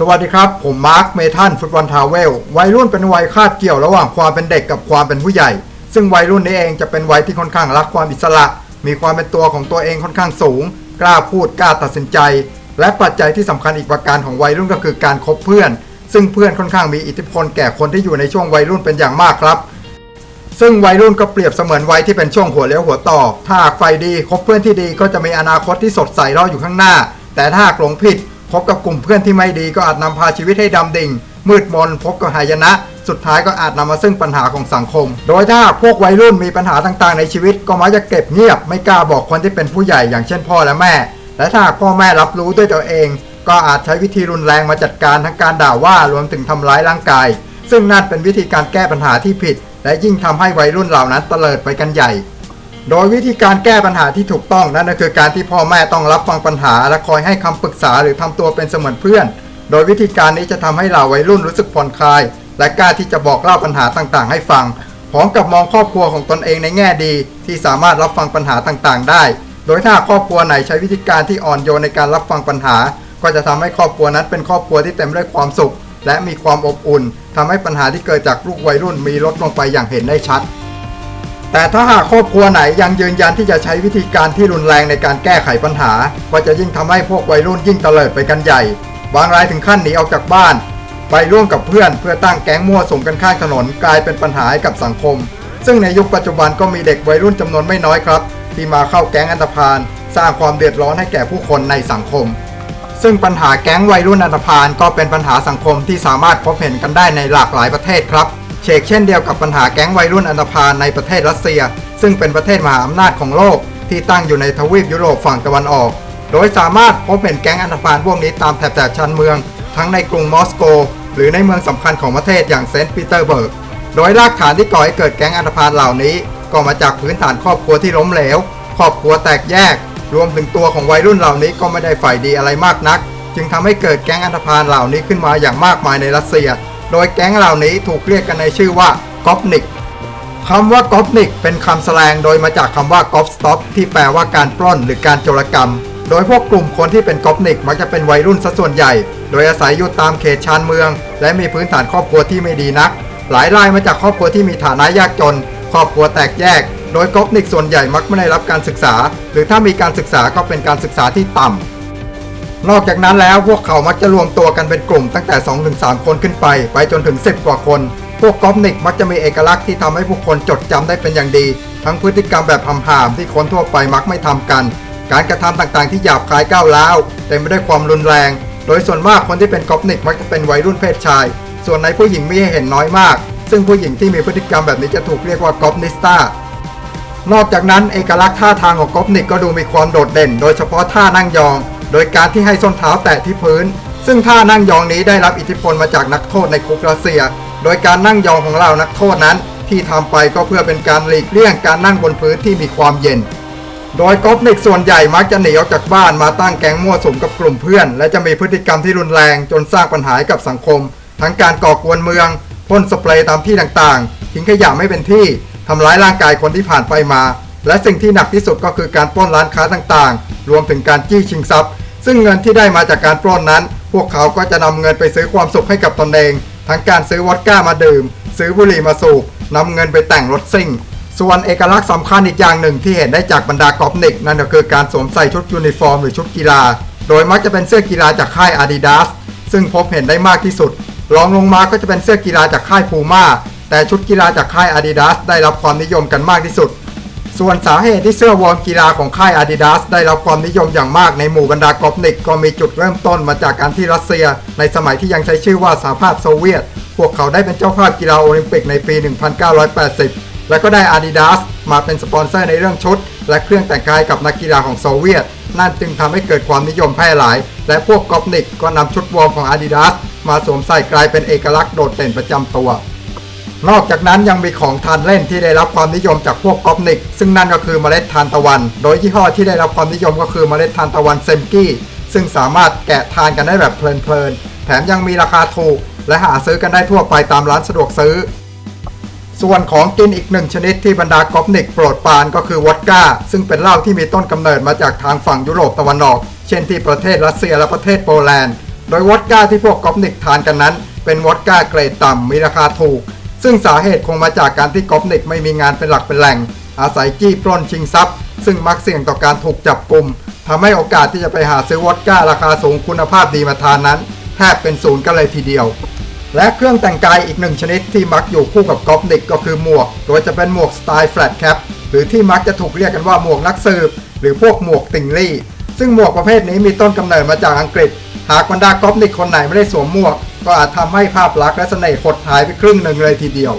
สวัสดีครับ ผมมาร์ค เมทันฟุตบอลทาวเวล วัยรุ่นเป็นวัยคาบเกี่ยวระหว่างความเป็นเด็กกับความเป็นผู้ใหญ่ ซึ่งวัยรุ่นนี้เองจะเป็นวัยที่ค่อนข้างรักความอิสระ มีความเป็นตัวของตัวเองค่อนข้างสูง กล้าพูดกล้าตัดสินใจ และปัจจัยที่สำคัญอีกประการของวัยรุ่นก็คือการคบเพื่อน ซึ่งเพื่อนค่อนข้างมีอิทธิพลแก่คนที่อยู่ในช่วงวัยรุ่นเป็นอย่างมากครับ ซึ่งวัยรุ่นก็เปรียบเสมือนวัยที่เป็นช่วงหัวเลี้ยวหัวต่อ ถ้าหากไฟดีคบเพื่อนที่ดีก็จะมีอนาคตที่สดใสรออยู่ข้างหน้า แต่ถ้าหากหลงผิด คบกับกลุ่มเพื่อนที่ไม่ดีก็อาจนำพาชีวิตให้ดำดิ่ง มืดมนพบกับหายนะ สุดท้ายก็อาจนำมาซึ่งปัญหาของสังคม โดยถ้าพวกวัยรุ่นมีปัญหาต่างๆ ในชีวิต ก็มักจะเก็บเงียบไม่กล้าบอกคนที่เป็นผู้ใหญ่อย่างเช่นพ่อและแม่ และถ้าพ่อแม่รับรู้ด้วยตัวเอง ก็อาจใช้วิธีรุนแรงมาจัดการทั้งการด่าว่ารวมถึงทำร้ายร่างกาย ซึ่งนั่นเป็นวิธีการแก้ปัญหาที่ผิด และยิ่งทำให้วัยรุ่นเหล่านั้นเตลิดไปกันใหญ่ โดยวิธีการแก้ปัญหาที่ถูกต้องนั่นก็คือการที่พ่อแม่ต้องรับฟังปัญหา และคอยให้คำปรึกษาหรือทำตัวเป็นเสมือนเพื่อน โดยวิธีการนี้จะทำให้เหล่าวัยรุ่นรู้สึกผ่อนคลาย และกล้าที่จะบอกเล่าปัญหาต่างๆ ให้ฟัง พร้อมกับมองครอบครัวของตนเองในแง่ดี ที่สามารถรับฟังปัญหาต่างๆ ได้ โดยถ้าครอบครัวไหนใช้วิธีการที่อ่อนโยนในการรับฟังปัญหา ก็จะทำให้ครอบครัวนั้นเป็นครอบครัวที่เต็มด้วยความสุข และมีความอบอุ่นทำให้ปัญหาที่เกิดจากลูกวัยรุ่นมีลดลงไปอย่างเห็นได้ชัด แต่ถ้าหากครอบครัวไหนยังยืนยันที่จะใช้วิธีการที่รุนแรงในการแก้ไขปัญหา ก็จะยิ่งทำให้พวกวัยรุ่นยิ่งเตลิดไปกันใหญ่ บางรายถึงขั้นหนีออกจากบ้าน ไปร่วมกับเพื่อนเพื่อตั้งแก๊งมั่วสุมกันข้างถนนกลายเป็นปัญหาให้กับสังคม ซึ่งในยุคปัจจุบันก็มีเด็กวัยรุ่นจำนวนไม่น้อยครับ ที่มาเข้าแก๊งอันธพาลสร้างความเดือดร้อนให้แก่ผู้คนในสังคม ซึ่งปัญหาแก๊งวัยรุ่นอันธพาลก็เป็นปัญหาสังคมที่สามารถพบเห็นกันได้ในหลากหลายประเทศครับ เชกเช่นเดียวกับปัญหาแก๊งวัยรุ่นอันธพาลในประเทศรัสเซีย ซึ่งเป็นประเทศมหาอำนาจของโลก ที่ตั้งอยู่ในทวีปยุโรปฝั่งตะวันออก โดยสามารถพบเห็นแก๊งอันธพาลพวกนี้ตามแถบแถบชานเมือง ทั้งในกรุงมอสโก หรือในเมืองสำคัญของประเทศอย่างเซนต์ปีเตอร์เบิร์ก โดยรากฐานที่ก่อให้เกิดแก๊งอันธพาลเหล่านี้ ก็มาจากพื้นฐานครอบครัวที่ล้มเหลว ครอบครัวแตกแยก รวมถึงตัวของวัยรุ่นเหล่านี้ก็ไม่ได้ฝ่ายดีอะไรมากนัก จึงทำให้เกิดแก๊งอันธพาลเหล่านี้ขึ้นมาอย่างมากมายในรัสเซีย โดยแก๊งเหล่านี้ถูกเรียกกันในชื่อว่ากอปนิกคำว่ากอปนิกเป็นคำแสลงโดยมาจากคำว่ากอปสต็อปที่แปลว่าการปล้นหรือการโจรกรรม โดยพวกกลุ่มคนที่เป็นกอปนิกมักจะเป็นวัยรุ่นซะส่วนใหญ่ โดยอาศัยอยู่ตามเขตชานเมือง และมีพื้นฐานครอบครัวที่ไม่ดีนัก หลายรายมาจากครอบครัวที่มีฐานะยากจน ครอบครัวแตกแยก โดยกอปนิกส่วนใหญ่มักไม่ได้รับการศึกษา หรือถ้ามีการศึกษาก็เป็นการศึกษาที่ต่ำ นอกจากนั้นแล้วพวกเขามักจะรวมตัวกันเป็นกลุ่มตั้งแต่ 2-3 คนขึ้นไป ไปจนถึง 10 กว่าคน พวกกอฟนิกมักจะมีเอกลักษณ์ที่ทำให้ผู้คนจดจำได้เป็นอย่างดี ทั้งพฤติกรรมแบบห่ามๆที่คนทั่วไปมักไม่ทำกัน การกระทำต่างๆที่หยาบคายก้าวร้าวเต็มไปด้วยความรุนแรง โดยส่วนมากคนที่เป็นกอฟนิกมักจะเป็นวัยรุ่นเพศชาย ส่วนในผู้หญิงมีให้เห็นน้อยมาก ซึ่งผู้หญิงที่มีพฤติกรรมแบบนี้จะถูกเรียกว่ากอฟนิสตานอกจากนั้นเอกลักษณ์ท่าทางของกอฟนิกก็ดูมีความโดดเด่น โดยเฉพาะท่านั่งยอง โดยการที่ให้ส้นเท้าแตะที่พื้น ซึ่งท่านั่งยองนี้ได้รับอิทธิพลมาจากนักโทษในคุกรัสเซีย โดยการนั่งยองของเรานักโทษนั้น ที่ทำไปก็เพื่อเป็นการหลีกเลี่ยงการนั่งบนพื้นที่มีความเย็น โดยกอฟนิกส่วนใหญ่มักจะหนีออกจากบ้านมาตั้งแก๊งมั่วสุมกับกลุ่มเพื่อน และจะมีพฤติกรรมที่รุนแรงจนสร้างปัญหาให้กับสังคม ทั้งการก่อกวนเมืองพ่นสเปรย์ตามที่ต่างๆ ทิ้งขยะไม่เป็นที่ทำร้ายร่างกายคนที่ผ่านไปมา และสิ่งที่หนักที่สุดก็คือการปล้นร้านค้าต่างๆ รวมถึงการจี้ชิงทรัพย์ ซึ่งเงินที่ได้มาจากการปล้นนั้น พวกเขาก็จะนำเงินไปซื้อความสุขให้กับตนเอง ทั้งการซื้อวอดก้ามาดื่ม ซื้อบุหรี่มาสูบนำเงินไปแต่งรถซิ่ง ส่วนเอกลักษณ์สำคัญอีกอย่างหนึ่งที่เห็นได้จากบรรดากอล์ฟนิก นั่นก็คือการสวมใส่ชุดยูนิฟอร์มหรือชุดกีฬา โดยมักจะเป็นเสื้อกีฬาจากค่าย Adidas ซึ่งพบเห็นได้มากที่สุดรองลงมาก็จะเป็นเสื้อกีฬาจากค่ายพูม่าแต่ชุดกีฬาจากค่าย Adidas ได้รับความนิยมกันมากที่สุด ส่วนสาเหตุที่เสื้อวอร์มกีฬาของค่าย Adidas ได้รับความนิยมอย่างมากในหมู่บรรดากอล์ฟนิกก็มีจุดเริ่มต้นมาจากการที่รัสเซีย ในสมัยที่ยังใช้ชื่อว่าสหภาพโซเวียต พวกเขาได้เป็นเจ้าภาพกีฬาโอลิมปิกในปี 1980 และก็ได้ Adidas มาเป็นสปอนเซอร์ในเรื่องชุด และเครื่องแต่งกายกับนักกีฬาของโซเวียต นั่นจึงทำให้เกิดความนิยมแพร่หลาย และพวกกอล์ฟนิกก็นำชุดวอร์มของ Adidas มาสวมใส่กลายเป็นเอกลักษณ์โดดเด่นประจำตัว นอกจากนั้นยังมีของทานเล่นที่ได้รับความนิยมจากพวกกอฟนิก ซึ่งนั่นก็คือเมล็ดทานตะวัน โดยยี่ห้อที่ได้รับความนิยมก็คือเมล็ดทานตะวันเซมกี้ ซึ่งสามารถแกะทานกันได้แบบเพลินๆ แถมยังมีราคาถูก และหาซื้อกันได้ทั่วไปตามร้านสะดวกซื้อ ส่วนของกินอีกหนึ่งชนิดที่บรรดากอฟนิกโปรดปรานก็คือวอดก้า ซึ่งเป็นเหล้าที่มีต้นกำเนิดมาจากทางฝั่งยุโรปตะวันออก เช่นที่ประเทศรัสเซียและประเทศโปแลนด์ โดยวอดก้าที่พวกกอปนิกทานกันนั้น เป็นวอดก้าเกรดต่ำมีราคาถูก ซึ่งสาเหตุคงมาจากการที่กอปนิกไม่มีงานเป็นหลักเป็นแหล่ง อาศัยจี้ปล้นชิงทรัพย์ ซึ่งมักเสี่ยงต่อการถูกจับกลุ่มทำให้โอกาสที่จะไปหาซื้อวอดก้าราคาสูงคุณภาพดีมาทานนั้น แทบเป็นศูนย์กันเลยทีเดียว และเครื่องแต่งกายอีกหนึ่งชนิดที่มักอยู่คู่กับกอล์ฟนิกก็คือหมวก โดยจะเป็นหมวกสไตล์แฟลตแคปหรือที่มักจะถูกเรียกกันว่าหมวกนักสืบ หรือพวกหมวกติงลี่ ซึ่งหมวกประเภทนี้มีต้นกำเนิดมาจากอังกฤษ หากบรรดากอล์ฟนิกคนไหนไม่ได้สวมหมวก ก็อาจทำให้ภาพลักษณ์และเสน่ห์หดหายไปครึ่งหนึ่งเลยทีเดียว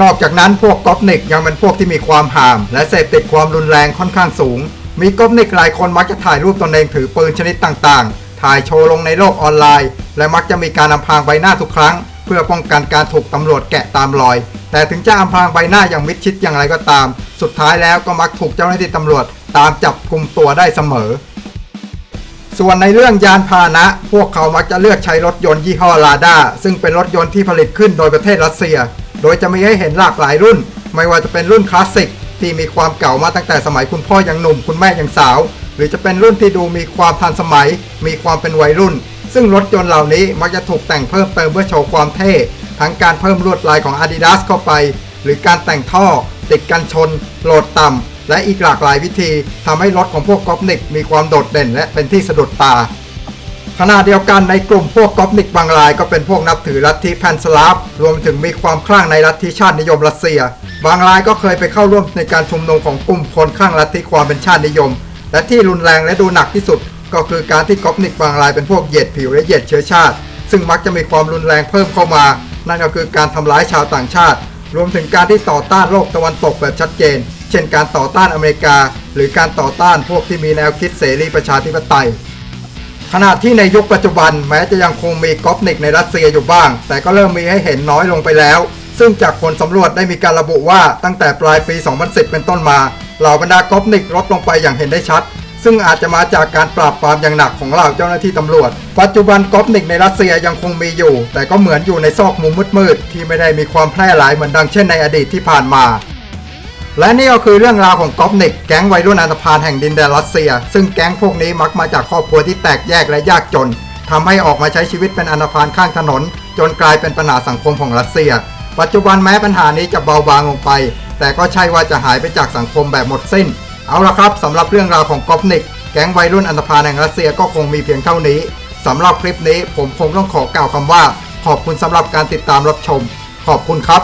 นอกจากนั้นพวกก๊อล์ฟนิกยังเป็นพวกที่มีความห่าม และเสพติดความรุนแรงค่อนข้างสูง มีก๊อล์ฟนิกหลายคนมักจะถ่ายรูปตนเองถือปืนชนิดต่างๆ ถ่ายโชว์ลงในโลกออนไลน์ และมักจะมีการอำพรางใบหน้าทุกครั้ง เพื่อป้องกันการถูกตำรวจแกะตามรอย แต่ถึงจะอำพรางใบหน้าอย่างมิดชิดอย่างไรก็ตาม สุดท้ายแล้วก็มักถูกเจ้าหน้าที่ตำรวจตามจับกลุ่มตัวได้เสมอ ส่วนในเรื่องยานพาหนะ พวกเขามักจะเลือกใช้รถยนต์ยี่ห้อลาด้าซึ่งเป็นรถยนต์ที่ผลิตขึ้นโดยประเทศรัสเซีย โดยจะมีให้เห็นหลากหลายรุ่น ไม่ว่าจะเป็นรุ่นคลาสสิกที่มีความเก่ามาตั้งแต่สมัยคุณพ่อยังหนุ่มคุณแม่ยังสาว หรือจะเป็นรุ่นที่ดูมีความทันสมัย มีความเป็นวัยรุ่น ซึ่งรถยนต์เหล่านี้มักจะถูกแต่งเพิ่มเติมเพื่อโชว์ความเท่ทั้งการเพิ่มลวดลายของ Adidas เข้าไป หรือการแต่งท่อ ติดกันชน โหลดต่ำ และอีกหลากหลายวิธีทำให้รถของพวกกอล์ฟนิกมีความโดดเด่นและเป็นที่สะดุดตาขณะเดียวกันในกลุ่มพวกกอล์ฟนิกบางรายก็เป็นพวกนับถือลัทธิแพนสลาฟรวมถึงมีความคลั่งในลัทธิชาตินิยมรัสเซีย บางรายก็เคยไปเข้าร่วมในการชุมนุมของกลุ่มคนคลั่งลัทธิความเป็นชาตินิยม และที่รุนแรงและดูหนักที่สุด ก็คือการที่กอล์ฟนิกบางรายเป็นพวกเหยียดผิวและเหยียดเชื้อชาติ ซึ่งมักจะมีความรุนแรงเพิ่มเข้ามา นั่นก็คือการทำร้ายชาวต่างชาติ รวมถึงการที่ต่อต้านโลกตะวันตกแบบชัดเจน เช่นการต่อต้านอเมริกา หรือการต่อต้านพวกที่มีแนวคิดเสรีประชาธิปไตย ขณะที่ในยุคปัจจุบันแม้จะยังคงมีก๊อล์ฟนิกในรัสเซียอยู่บ้าง แต่ก็เริ่มมีให้เห็นน้อยลงไปแล้ว ซึ่งจากผลสำรวจได้มีการระบุว่าตั้งแต่ปลายปี 2010 เป็นต้นมาเหล่าบรรดาก๊อล์ฟนิกลดลงไปอย่างเห็นได้ชัด ซึ่งอาจจะมาจากการปราบปรามอย่างหนักของเหล่าเจ้าหน้าที่ตำรวจ ปัจจุบันก๊อล์ฟนิกในรัสเซียยังคงมีอยู่ แต่ก็เหมือนอยู่ในซอกมุมมืดๆที่ไม่ได้มีความแพร่หลายเหมือนดังเช่นในอดีตที่ผ่านมา และนี่ก็คือเรื่องราวของก๊อฟนิกแก๊งวัยรุ่นอันธพาลแห่งดินแดนรัสเซีย ซึ่งแก๊งพวกนี้มักมาจากครอบครัวที่แตกแยกและยากจนทำให้ออกมาใช้ชีวิตเป็นอันธพาลข้างถนน จนกลายเป็นปัญหาสังคมของรัสเซีย ปัจจุบันแม้ปัญหานี้จะเบาบางลงไป แต่ก็ใช่ว่าจะหายไปจากสังคมแบบหมดสิ้น เอาละครับสำหรับเรื่องราวของก๊อฟนิกแก๊งวัยรุ่นอันธพาลแห่งรัสเซียก็คงมีเพียงเท่านี้สำหรับคลิปนี้ผมคงต้องขอกล่าวคำว่า ขอบคุณสำหรับการติดตามรับชม ขอบคุณครับ